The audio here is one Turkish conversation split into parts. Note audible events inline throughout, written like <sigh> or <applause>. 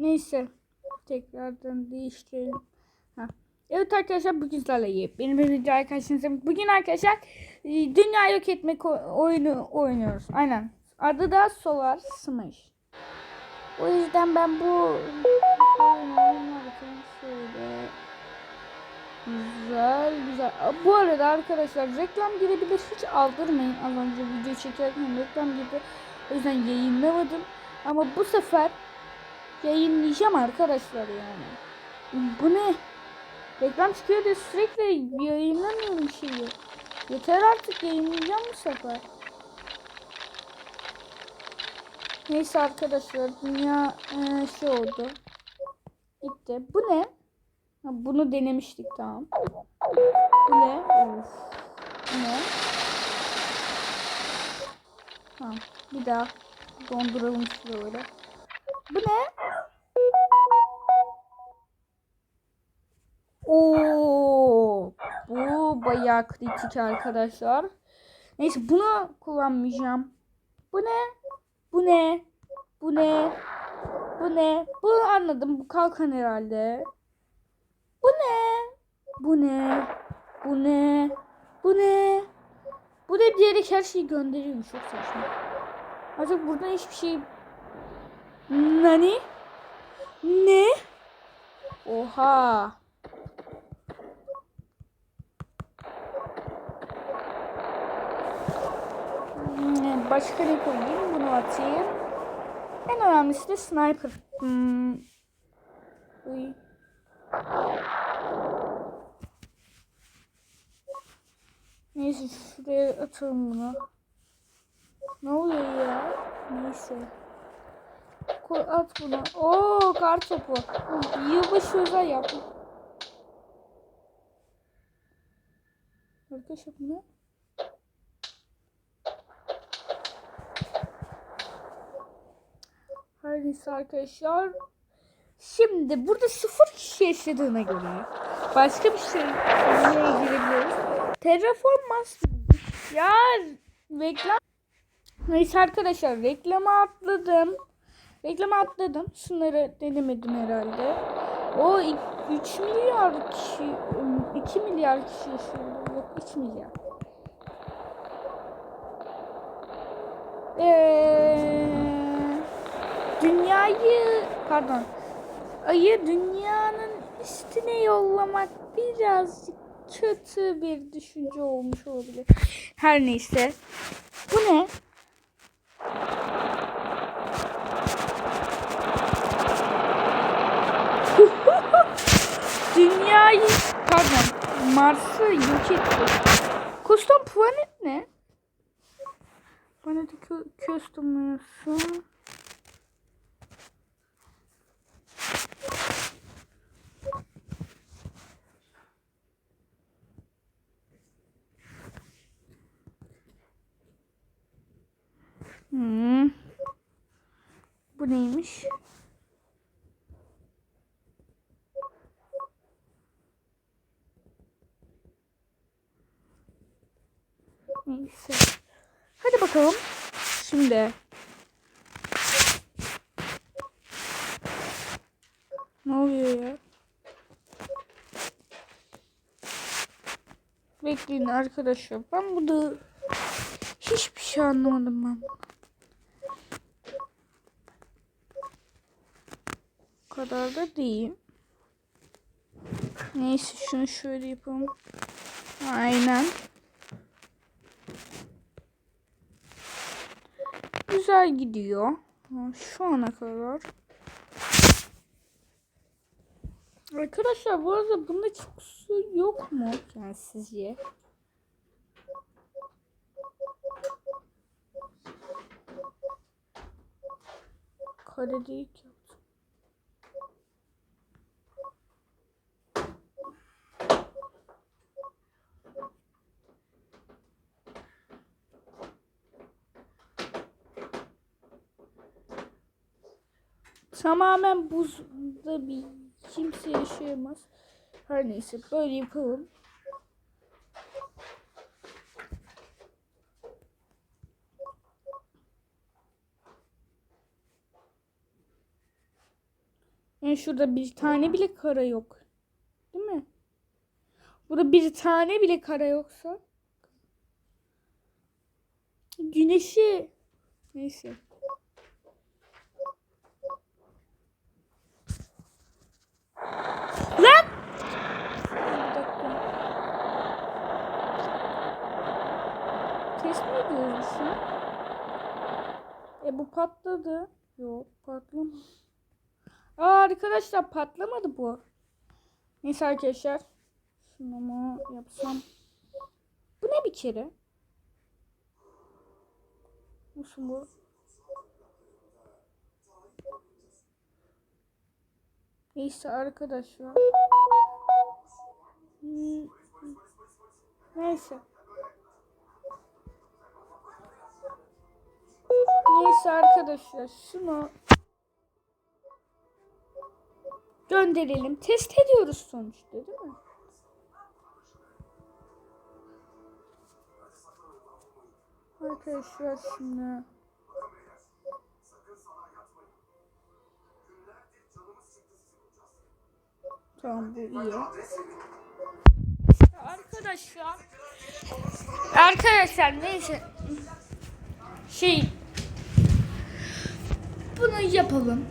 Neyse. Tekrardan değiştirelim. Ha. Evet arkadaşlar bugün sizlerle benim bir video arkadaşınızla bugün arkadaşlar e, dünya yok etmek oyunu oynuyoruz. Aynen. Adı da Solar Smash. O yüzden ben bu şöyle güzel güzel. Bu arada arkadaşlar reklam girebilir hiç aldırmayın. Az önce video çekerken reklam girdi. O yüzden yayınlamadım. Ama bu sefer yayınlayacağım arkadaşlar yani. Bu ne? Reklam çıkıyor diye sürekli yayınlamıyorum şeyi. Yeter artık yayınlayacağım bu sefer. Neyse arkadaşlar dünya eee, şey oldu. Gitti. Bu ne? Ha, bunu denemiştik tamam. Bu ne? Of. Bu ne? Tamam. Bir daha donduralım şöyle. Bu ne? Bayağı kritik arkadaşlar. Neyse bunu kullanmayacağım. Bu ne? Bu ne? Bu ne? Bu ne? Bu anladım. Bu kalkan herhalde. Bu ne? Bu ne? Bu ne? Bu ne? Bu ne diyerek her şeyi gönderiyormuş. Çok saçma. Artık buradan hiçbir şey... Nani? Ne? Oha. Hmm, Başka ne koyayım? Bunu atayım. En önemlisi de sniper. Hmm. Uy. Neyse şuraya atalım bunu. Ne oluyor ya? Neyse. Koy at bunu. Oo kar topu. Yılbaşı özel yaptım. Arkadaşlar bu? Her neyse arkadaşlar. Şimdi burada sıfır kişi yaşadığına göre başka bir şey konuya girebiliriz. Terraformans ya reklam Neyse arkadaşlar reklama atladım. Reklama atladım. Şunları denemedim herhalde. O 3 milyar kişi 2 milyar kişi yaşıyor. Yok 3 milyar. Eee dünyayı pardon ayı dünyanın üstüne yollamak birazcık kötü bir düşünce olmuş olabilir. Her neyse. Bu ne? <laughs> Dünyayı pardon Mars'ı yok etti. Custom planet ne? Bana da kö. Hmm. Neymiş? Neyse. Hadi bakalım. Şimdi. Ne oluyor ya? Bekleyin arkadaşlar. Ben burada hiçbir şey anlamadım ben. Kadar da değil. Neyse şunu şöyle yapalım. Aynen. Güzel gidiyor. Şu ana kadar. Arkadaşlar bu arada bunda çok su yok mu? Yani sizce? Kare değil ki. Tamamen buzda bir kimse yaşayamaz. Her neyse böyle yapalım. Yani şurada bir tane bile kara yok. Değil mi? Burada bir tane bile kara yoksa. Güneşi. Neyse. Lan! Test mi ediyoruz şu? E bu patladı. Yok patlamadı. Aa arkadaşlar patlamadı bu. Neyse arkadaşlar. Şunu mu yapsam? Bu ne bir kere? Nasıl bu? Neyse arkadaşlar. Neyse. Neyse arkadaşlar şunu gönderelim. Test ediyoruz sonuçta değil mi? Arkadaşlar şimdi Tamam bu iyi. Arkadaşlar Arkadaşlar neyse şey bunu yapalım.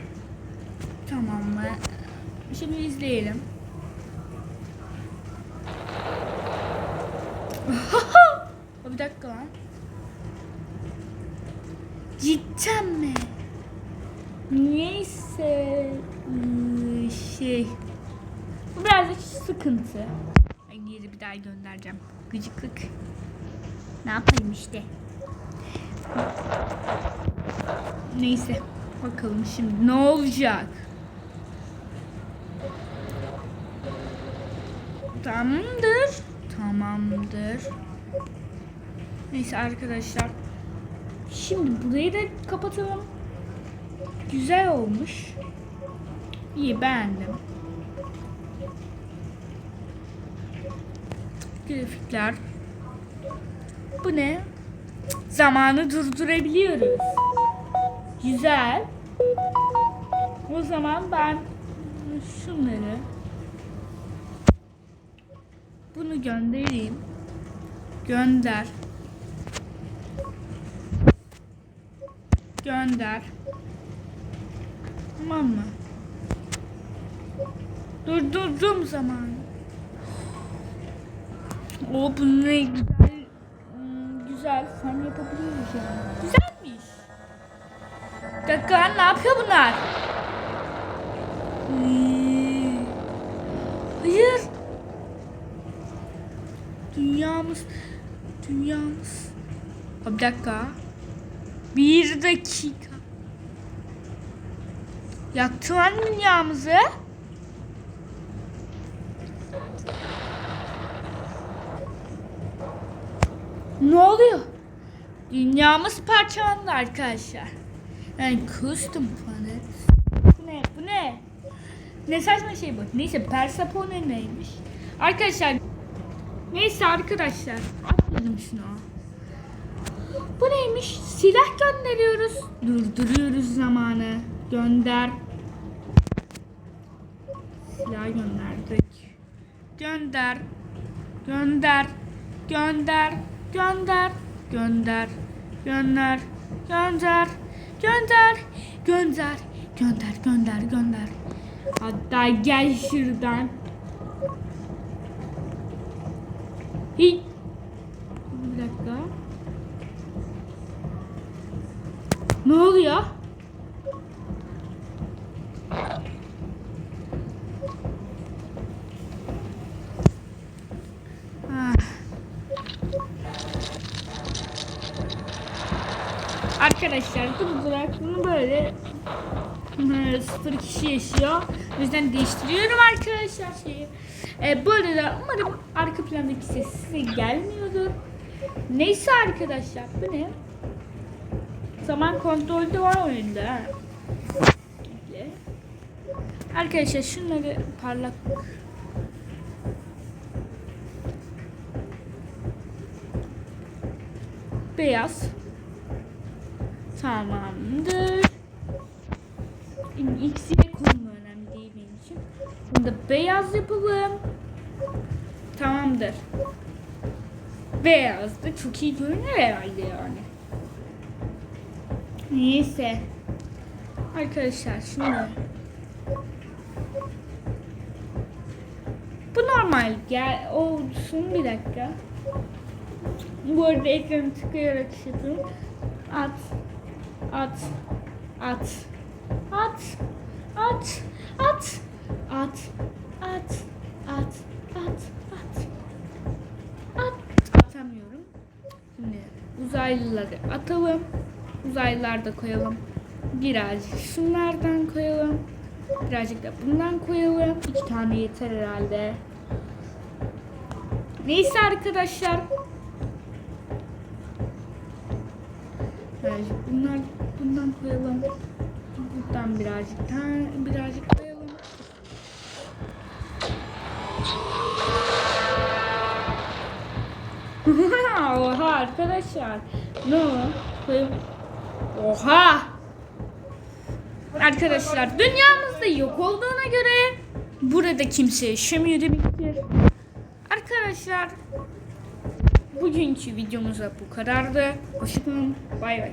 Tamam mı? Şimdi izleyelim. <laughs> bir dakika lan. Cidden mi? Neyse şey bu birazcık sıkıntı. Ben geri bir daha göndereceğim. Gıcıklık. Ne yapayım işte. Neyse. Bakalım şimdi ne olacak. Tamamdır. Tamamdır. Neyse arkadaşlar. Şimdi burayı da kapatalım. Güzel olmuş. İyi beğendim. Grafikler. Bu ne? Zamanı durdurabiliyoruz. Güzel. O zaman ben şunları bunu göndereyim. Gönder. Gönder. Tamam mı? Durdurdum zamanı. O bu ne güzel. Hmm, güzel. Sen yapabiliyoruz yani. Güzelmiş. Dakika ne yapıyor bunlar? Iıı. Hayır. Dünyamız. Dünyamız. Bir dakika. Bir dakika. Yaktı lan dünyamızı. Ne oluyor? Dünyamız parçalandı arkadaşlar. Yani custom planet. Bu ne? Bu ne? Ne saçma şey bu. Neyse Persepone neymiş? Arkadaşlar Neyse arkadaşlar atladım şunu. Bu neymiş? Silah gönderiyoruz. Durduruyoruz zamanı. Gönder. Silah gönderdik. Gönder. Gönder. Gönder. Gönder. Gönder. Gönder. Gönder. Gönder. Gönder. Gönder. Gönder. Gönder. Hatta gel şuradan. Hiç. Bir dakika. Ne oluyor? Arkadaşlar durak bunu böyle sıfır kişi yaşıyor. O yüzden değiştiriyorum arkadaşlar şeyi. E, bu arada umarım arka plandaki ses size gelmiyordur. Neyse arkadaşlar bu ne? Zaman kontrolü de var oyunda. Arkadaşlar şunları parlak beyaz tamamdır. İkisi de konum önemli değil. için. Bunu da beyaz yapalım. Tamamdır. Beyaz da çok iyi görünüyor herhalde yani. Neyse. Arkadaşlar şimdi bu normal gel olsun bir dakika. Bu arada ekranı tıklayarak şey yapıyorum. At. At. At. At. At. At. At. At. At. At. At. At. Atamıyorum. Şimdi uzaylıları atalım. Uzaylılar da koyalım. Birazcık şunlardan koyalım. Birazcık da bundan koyalım. İki tane yeter herhalde. Neyse arkadaşlar. Birazcık bunlar bundan koyalım. Buradan birazcık birazcık koyalım. <laughs> Oha arkadaşlar. Ne o? Koyalım. Oha! Arkadaşlar dünyamızda yok olduğuna göre burada kimse yaşamıyor demektir. Arkadaşlar bugünkü videomuz da bu kadardı. Hoşçakalın. Bay bay.